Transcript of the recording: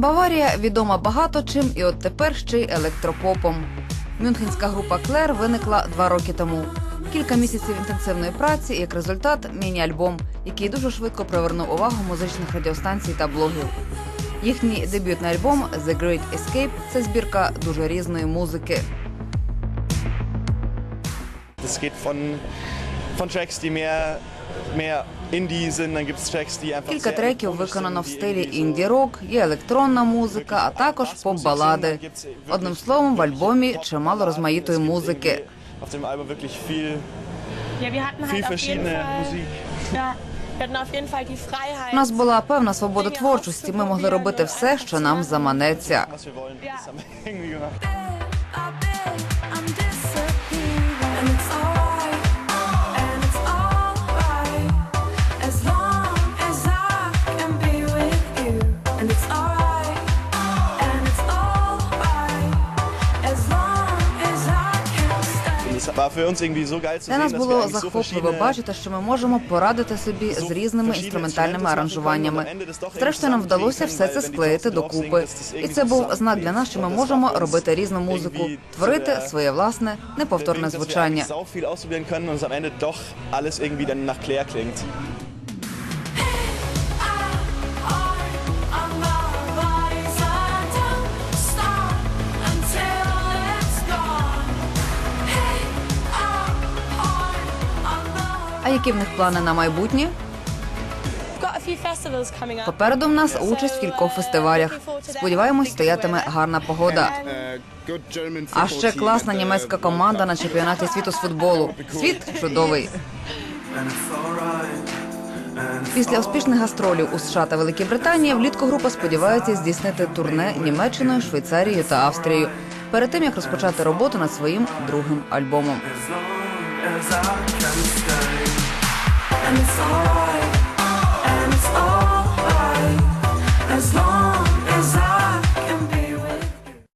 Баварія відома багато чим, і от тепер ще й електропопом. Мюнхенська група Клер виникла два роки тому. Кілька місяців інтенсивної праці, як результат, міні-альбом, який дуже швидко привернув увагу музичних радіостанцій та блогів. Їхній дебютний альбом The Great Escape – це збірка дуже різної музики. Es geht von, von Tracks, die Indie sind, dann gibt es Tracks, die einfach Кілька треків виконано в стилі so інді-рок, є електронна музика, а також поп-балади. Одним словом, в альбомі чимало розмаїтої музики. Auf dem Album wirklich viel, viel verschiedene Musik. У нас була певна свобода творчості. Ми могли робити все, що нам заманеться. Для нас було захопливо бачити, що ми можемо порадити собі з різними інструментальними аранжуваннями. Зрештою, нам вдалося все це склеїти докупи. І це був знак для нас, що ми можемо робити різну музику, творити своє власне неповторне звучання. Які в них плани на майбутнє? Попереду в нас участь в кількох фестивалях. Сподіваємось, стоятиме гарна погода. А ще класна німецька команда на чемпіонаті світу з футболу. Світ чудовий. Після успішних гастролів у США та Великій Британії влітку група сподівається здійснити турне Німеччиною, Швейцарією та Австрією перед тим як розпочати роботу над своїм другим альбомом. And it's alright.